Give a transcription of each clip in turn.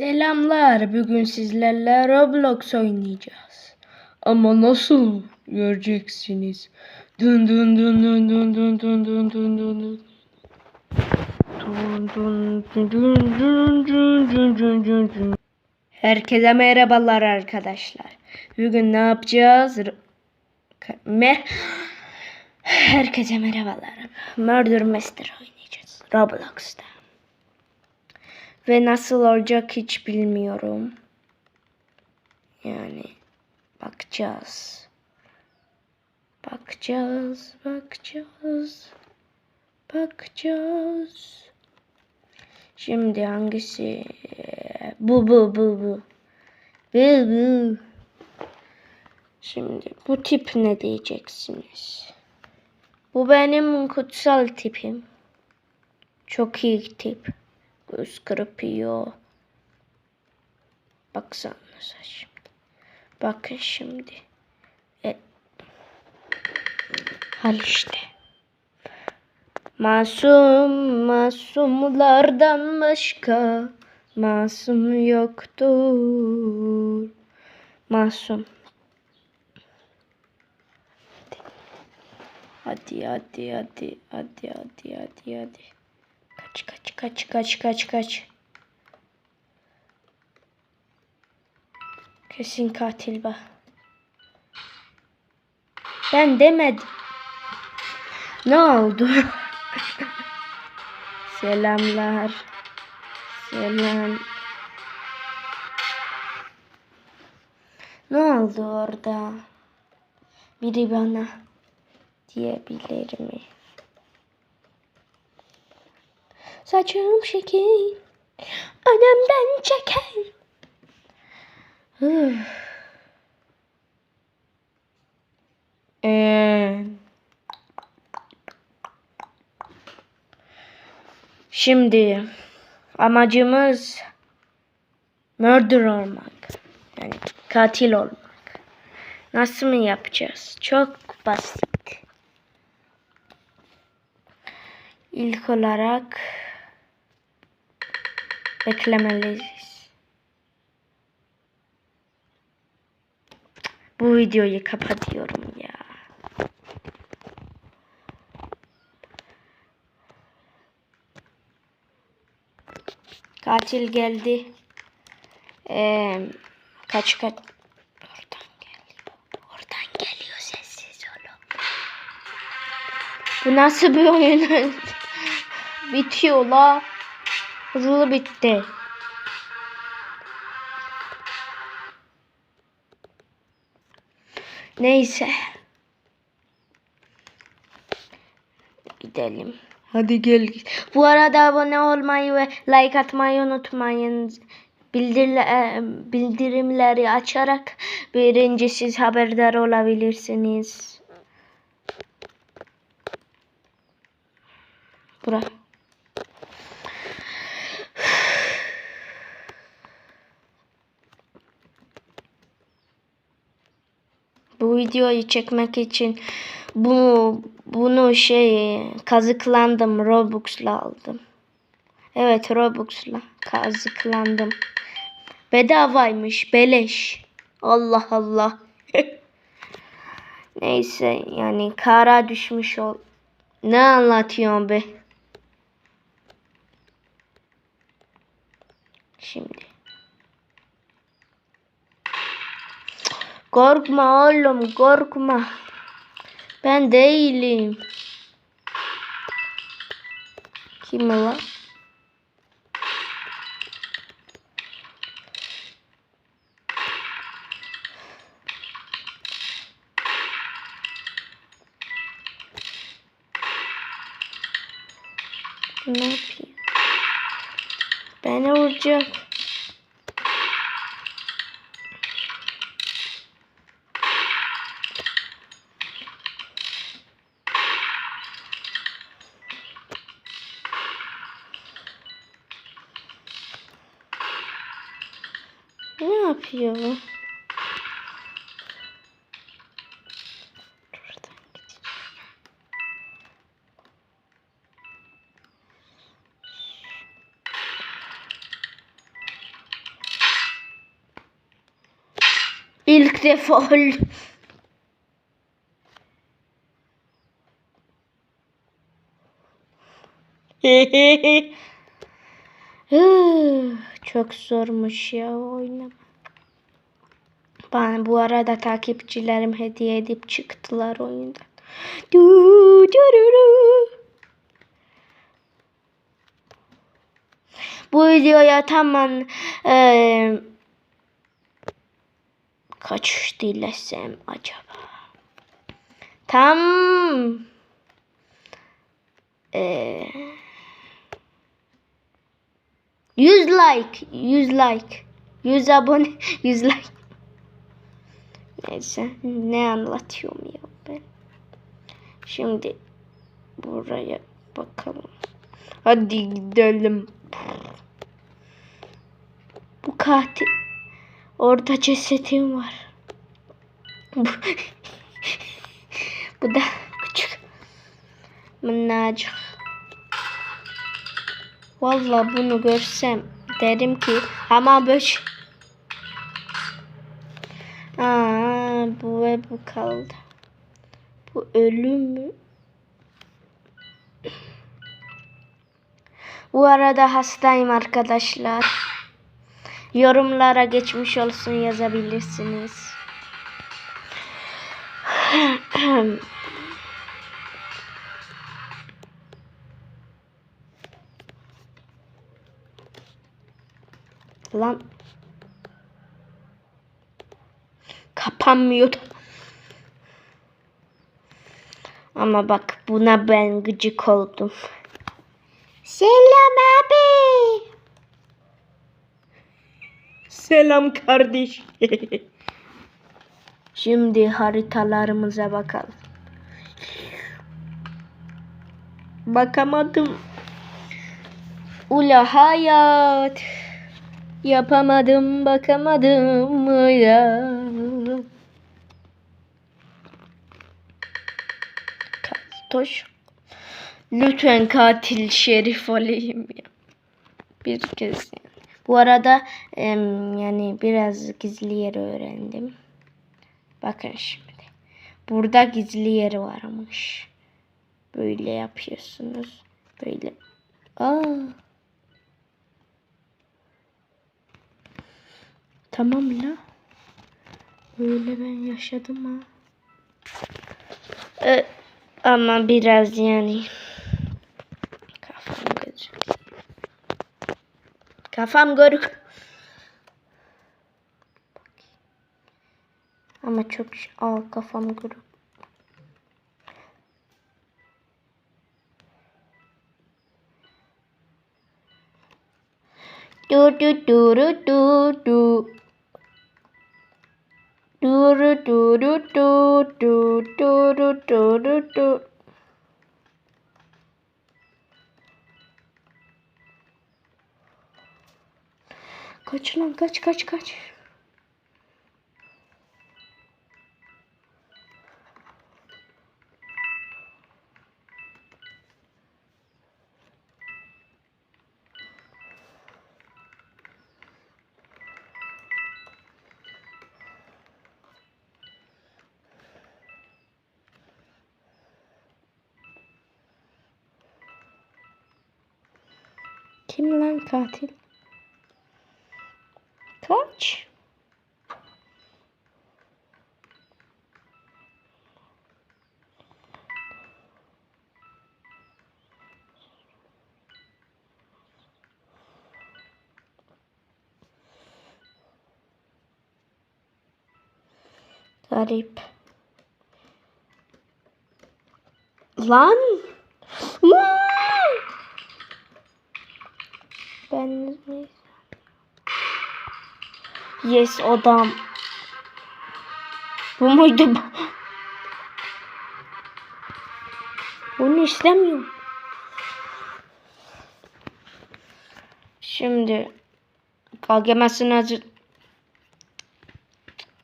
Selamlar. Bugün sizlerle Roblox oynayacağız. Ama nasıl göreceksiniz. Dun. Dun dun dun dun dun dun dun dun dun dun. Herkese merhabalar arkadaşlar. Bugün ne yapacağız? R- Ka- Me Herkese merhabalar. Murder Master oynayacağız. Roblox'ta. Ve nasıl olacak hiç bilmiyorum. Yani bakacağız. Bakacağız, bakacağız. Bakacağız. Şimdi hangisi? Bu bu bu bu. Bu bu. Şimdi bu tip ne diyeceksiniz? Bu benim kutsal tipim. Çok iyi tip. Göz kırpıyor. Baksanıza şimdi. Bakın şimdi. E, hal işte. Masum masumlardan başka masum yoktur. Masum. Hadi hadi hadi hadi hadi hadi hadi. Kaç kaç kaç kaç kaç kaç. Kesin katil bu. Ben demedim. Ne oldu? Selamlar. Selam. Ne oldu orada? Biri bana diyebilir mi? Saçım şekil Önümden Üf. Ee, Şimdi amacımız murder olmak. Yani katil olmak. Nasıl mı yapacağız? Çok basit. İlk olarak beklemeliyiz. Bu videoyu kapatıyorum ya. Katil geldi. Ee, kaç kaç. Oradan geliyor. Oradan geliyor sessiz olun. Bu nasıl bir oyun? Bitiyor la. Hızlı bitti. Neyse. Gidelim. Hadi gel. Bu arada abone olmayı ve like atmayı unutmayın. Bildirle, e, bildirimleri açarak birincisiz haberdar olabilirsiniz. Bura. Bu videoyu çekmek için bunu bunu şey kazıklandım Robux'la aldım. Evet Robux'la kazıklandım. Bedavaymış beleş. Allah Allah. Neyse yani kara düşmüş ol. Ne anlatıyorsun be? Şimdi. Korkma oğlum korkma. Ben değilim. Kim lan? yapıyor bu? İlk defa. Çok zormuş ya oynamak. Bana bu arada takipçilerim hediye edip çıktılar oyundan. Du, du. Bu videoya tamam eee kaç dilesem acaba? Tam eee 100 like, 100 like, 100 abone, 100 like. Neyse, ne anlatıyorum ya ben. Şimdi buraya bakalım. Hadi gidelim. Bu katil. Orada cesetim var. Bu, da küçük. Minnacık. Vallahi bunu görsem derim ki ama böyle Bu ve bu kaldı. Bu ölü mü? Bu arada hastayım arkadaşlar. Yorumlara geçmiş olsun yazabilirsiniz. Lan kapanmıyordu. Ama bak buna ben gıcık oldum. Selam abi. Selam kardeş. Şimdi haritalarımıza bakalım. Bakamadım. Ula hayat. Yapamadım, bakamadım ya. Toş. Lütfen katil şerif olayım ya. Bir kez. Bu arada yani biraz gizli yer öğrendim. Bakın şimdi. Burada gizli yeri varmış. Böyle yapıyorsunuz. Böyle. Aa. Tamam la. Böyle ben yaşadım ha. Ee, ama biraz yani kafam gözük. Kafam görük. Ama çok al kafam görük. Du du du du du du. Duru duru du du duru duru du. Kaç lan kaç kaç kaç. Kim lan katil? Kaç? Garip. Lan! Ben Yes odam. Bu muydu? bu? Bunu istemiyorum. Şimdi kalgemasını hazır.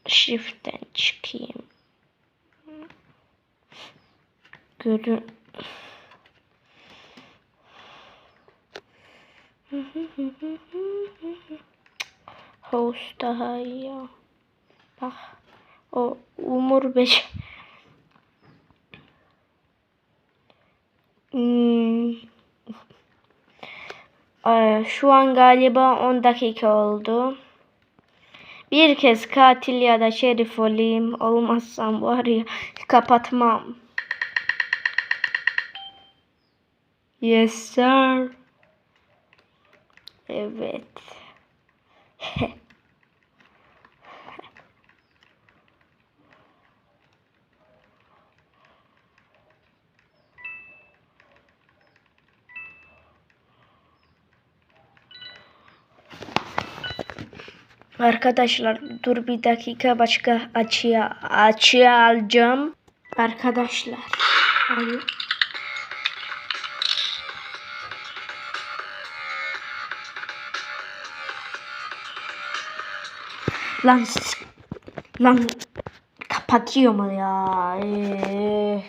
Shift'ten çıkayım. Görün. Host daha iyi ya. Bak. O Umur Beş. Hmm. Ee, Şu an galiba 10 dakika oldu. Bir kez katil ya da şerif olayım. Olmazsam var ya kapatmam. Yes sir. Evet. Arkadaşlar dur bir dakika başka açıya açıya alacağım. Arkadaşlar. Hayır. Lan lan kapatıyor mu ya? Ee,